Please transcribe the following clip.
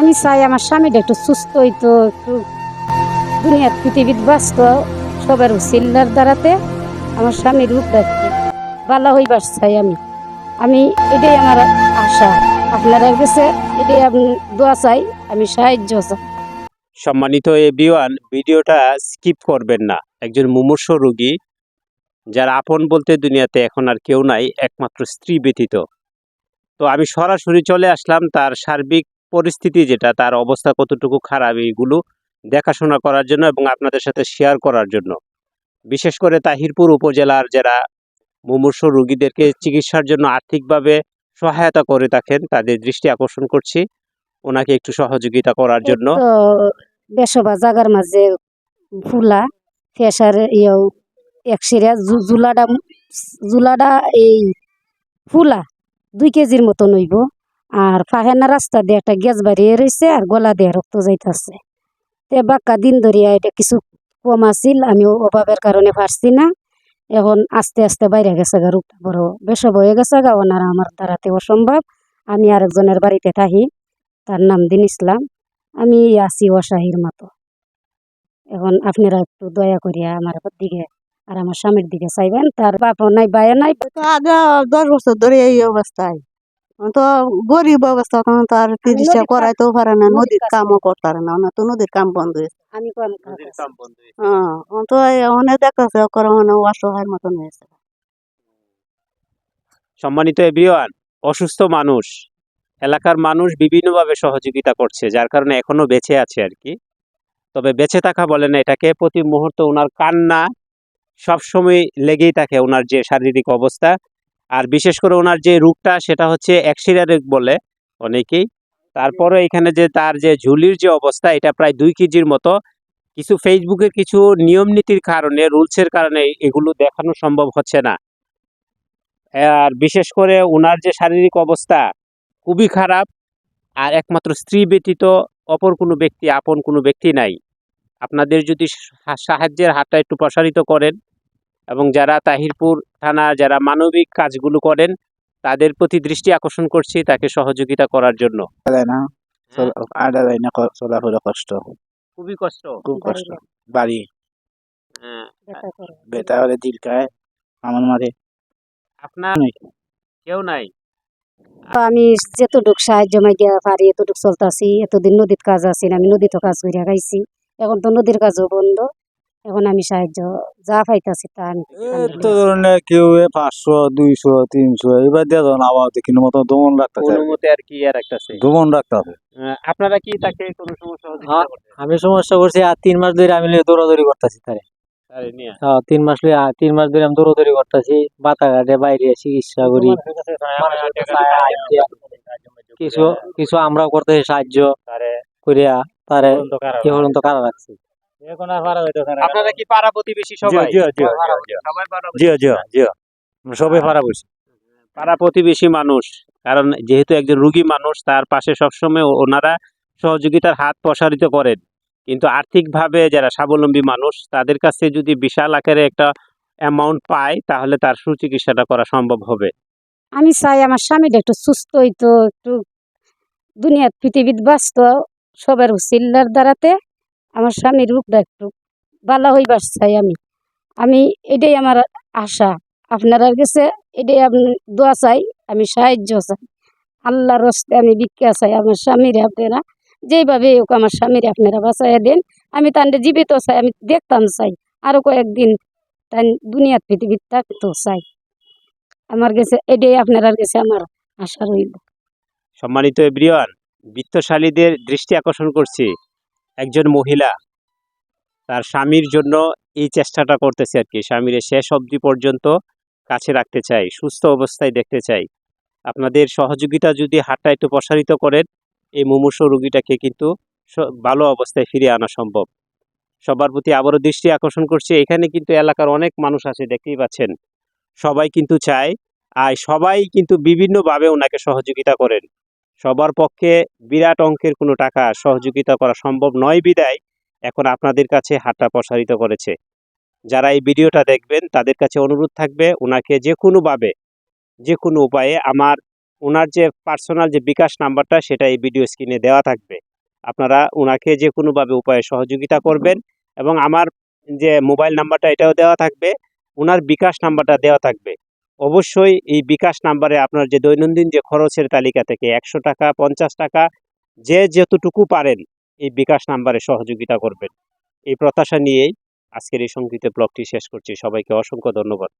আমি চাই আমার স্বামীটা একটু সুস্থ হইতো, একটু দুনিয়ার পৃথিবীত ব্যস্ত, সবার চিল্লার দ্বারাতে আমার স্বামীর রূপটা একটু ভালো হইবার চাই আমি। আমি এটাই আমার আশা। আপনারা কাছে এটাই আপনি দোয়া চাই, আমি সাহায্য চাই। সম্মানিত এভরিওয়ান ভিডিওটা স্কিপ করবেন না। একজন মুমূর্ষ রোগী, যার আপন বলতে দুনিয়াতে এখন আর কেউ নাই, একমাত্র স্ত্রী ব্যতীত। তো আমি সরাসরি চলে আসলাম তার সার্বিক পরিস্থিতি যেটা, তার অবস্থা কতটুকু খারাপ, এইগুলো দেখাশোনা করার জন্য এবং আপনাদের সাথে শেয়ার করার জন্য। বিশেষ করে তাহিরপুর উপজেলার যারা মুমূর্ষ রোগীদেরকে চিকিৎসার জন্য আর্থিকভাবে সহায়তা করে থাকেন, তাদের দৃষ্টি আকর্ষণ করছি। ওনাকে একটু সহযোগিতা করার জন্য। তো বেসবা জাগার মাঝে ফুলা ফেসার ইয়েও একশিরা জুলাডা জুলাডা এই ফুলা দুই কেজির মতো নইব আর ফাহেনা রাস্তা দিয়ে একটা গ্যাস বাড়িয়ে রয়েছে আর গলা দিয়ে রক্ত যাইতাছে। তে বাক্কা দিন ধরিয়া এটা কিছু কম আছিল আমি অভাবের কারণে পারছি না। এখন আস্তে আস্তে বাইরে গেছে গা, রূপটা বড় বেসব হয়ে গেছে গা, ওনারা আমার দ্বারাতে অসম্ভব। আমি আরেকজনের বাড়িতে থাকি, তার নাম দিন ইসলাম। আমি আছি অসাহীর মতো। এখন আপনারা একটু দয়া করিয়া আমার দিকে আর আমার স্বামীর দিকে চাইবেন, তার বাপও নাই বায়ও নাই। দশ বছর ধরে এই অবস্থায়। তো গরিব অবস্থা তখন তো আর চিকিৎসা করাইতেও পারে না নদীর কামও করতে পারে না তো নদীর কাম বন্ধ হয়েছে। আমি? হ্যাঁ তো অনেক দেখতেছে করে মানে অসহায়ের মতন হয়েছে। সম্মানিত এভরিওয়ান অসুস্থ মানুষ এলাকার মানুষ বিভিন্নভাবে সহযোগিতা করছে যার কারণে এখনও বেঁচে আছে আর কি। তবে বেঁচে থাকা বলে না এটাকে প্রতি মুহূর্তে ওনার কান্না সবসময় লেগেই থাকে ওনার যে শারীরিক অবস্থা। আর বিশেষ করে ওনার যে রোগটা সেটা হচ্ছে অ্যাক্সিডা রোগ বলে অনেকেই। তারপরে এখানে যে তার যে ঝুলির যে অবস্থা, এটা প্রায় দুই কেজির মতো। কিছু ফেসবুকের কিছু নিয়ম নীতির কারণে রুলসের কারণে এগুলো দেখানো সম্ভব হচ্ছে না। আর বিশেষ করে ওনার যে শারীরিক অবস্থা খুবই খারাপ, আর একমাত্র স্ত্রী ব্যতীত অপর কোনো ব্যক্তি, আপন কোনো ব্যক্তি নাই। আপনাদের যদি সাহায্যের হাতটা একটু প্রসারিত করেন এবং যারা তাহিরপুর থানা যারা মানবিক কাজগুলো করেন তাদের প্রতি দৃষ্টি আকর্ষণ করছি তাকে সহযোগিতা করার জন্য। যায় না? চল- আডা যায় না চলাফেরা কষ্ট? খুবই কষ্ট। খুব কষ্ট। বাড়ি? হ্যাঁ, দেখা হলে দিল খায় আমার মারে আপনার কেউ নাই? আমি যেতটুক সাহায্য মাইয়া পারি এতটুক চলতেছি এতদিন নদীর কাজ আছি আমি নদীতে কাজ করিয়া খাইছি। এখন তো নদীর কাজও বন্ধ। এখন আমি সাহায্য যা পাইতাছি তা আমি তো ধরনের কেউ পাঁচশো দুইশো তিনশো এবার দিয়ে ধরুন আবার দেখিনি মতো দমন রাখতেছে আর কি আর রাখতেছে দমন রাখতেছে আপনারা কি তাকে কোনো সমস্যা হ্যাঁ। আমি সমস্যা করছি আর তিন মাস ধরে আমি দৌড়াদৌড়ি করতেছি তারে। হ্যাঁ, তিন মাস তিন মাস ধরে আমি দৌড়াদৌড়ি করতেছি বাতাঘাটে বাইরে চিকিৎসা করি। কিছু কিছু আমরাও করতেছি সাহায্য করিয়া তারে কি পর্যন্ত কারা রাখছি। আপনারা কি পাড়া প্রতিবেশী সবাই? জি, জি, জি, সবাই পাড়া জি জি জি সবাই পারা বসি পাড়া প্রতিবেশী মানুষ কারণ যেহেতু একজন রুগী মানুষ তার পাশে সবসময় ওনারা সহযোগিতার হাত প্রসারিত করেন। কিন্তু আর্থিকভাবে যারা স্বাবলম্বী মানুষ তাদের কাছে যদি বিশাল আকারে একটা অ্যামাউন্ট পায় তাহলে তার সুচিকিৎসাটা করা সম্ভব হবে। আমি চাই আমার স্বামীটা একটু সুস্থ হইতো একটু দুনিয়ার পৃথিবীত ব্যস্ত সবার চিল্লার দ্বারাতে আমার স্বামীর রূপটা একটু ভালো হইবার চাই আমি। আমি এটাই আমার আশা। আপনারা কাছে এটাই আপনি দোয়া চাই, আমি সাহায্য চাই। আল্লাহর রস্তে আমি ভিক্ষা চাই আমার স্বামীর আপনারা যেইভাবে হোক আমার স্বামীর আপনারা বাঁচাইয়া দেন। আমি তান্ডে জীবিত চাই, আমি দেখতাম চাই। আরও কয়েকদিন তাই দুনিয়ার পৃথিবীর থাকতেও চাই। আমার কাছে এটাই আপনার কাছে আমার আশা রইল। সম্মানিত এভরিওয়ান বিত্তশালীদের দৃষ্টি আকর্ষণ করছি। একজন মহিলা তার স্বামীর জন্য এই চেষ্টাটা করতেছে আর কি। স্বামীর শেষ অবধি পর্যন্ত কাছে রাখতে চাই, সুস্থ অবস্থায় দেখতে চাই। আপনাদের সহযোগিতা যদি হাতটা একটু প্রসারিত করেন, এই মুমূর্ষ রুগীটাকে কিন্তু ভালো অবস্থায় ফিরিয়ে আনা সম্ভব। সবার প্রতি আবারও দৃষ্টি আকর্ষণ করছে। এখানে কিন্তু এলাকার অনেক মানুষ আছে, দেখতেই পাচ্ছেন। সবাই কিন্তু চায়, আর সবাই কিন্তু বিভিন্নভাবে ওনাকে সহযোগিতা করেন। সবার পক্ষে বিরাট অঙ্কের কোনো টাকা সহযোগিতা করা সম্ভব নয় বিদায়। এখন আপনাদের কাছে হাতটা প্রসারিত করেছে। যারা এই ভিডিওটা দেখবেন, তাদের কাছে অনুরোধ থাকবে ওনাকে যে কোনোভাবে যে কোনো উপায়ে আমার, ওনার যে পার্সোনাল যে বিকাশ নাম্বারটা, সেটা এই ভিডিও স্ক্রিনে দেওয়া থাকবে। আপনারা ওনাকে যে কোনোভাবে উপায়ে সহযোগিতা করবেন এবং আমার যে মোবাইল নাম্বারটা এটাও দেওয়া থাকবে, ওনার বিকাশ নাম্বারটা দেওয়া থাকবে। অবশ্যই এই বিকাশ নাম্বারে আপনার যে দৈনন্দিন যে খরচের তালিকা থেকে একশো টাকা, পঞ্চাশ টাকা, যে যতটুকু পারেন এই বিকাশ নাম্বারে সহযোগিতা করবেন। এই প্রত্যাশা নিয়েই আজকের এই সংক্ষিপ্ত ব্লগটি শেষ করছি। সবাইকে অসংখ্য ধন্যবাদ।